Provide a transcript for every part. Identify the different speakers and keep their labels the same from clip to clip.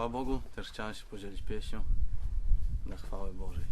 Speaker 1: chwała Bogu, też chciałem się podzielić pieśnią na chwałę Bożej.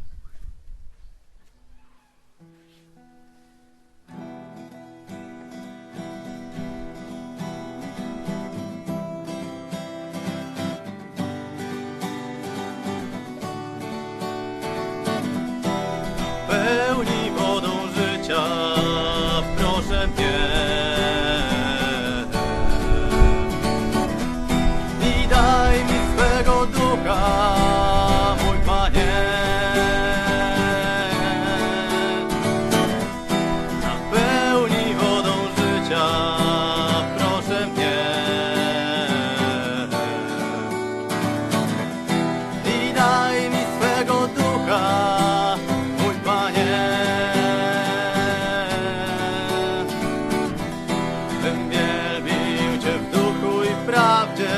Speaker 1: Bym wielbił Cię w duchu i w prawdzie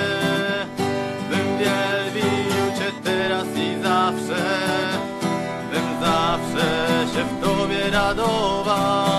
Speaker 1: Bym wielbił Cię teraz i zawsze Bym zawsze się w Tobie radował.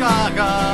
Speaker 1: Gaga.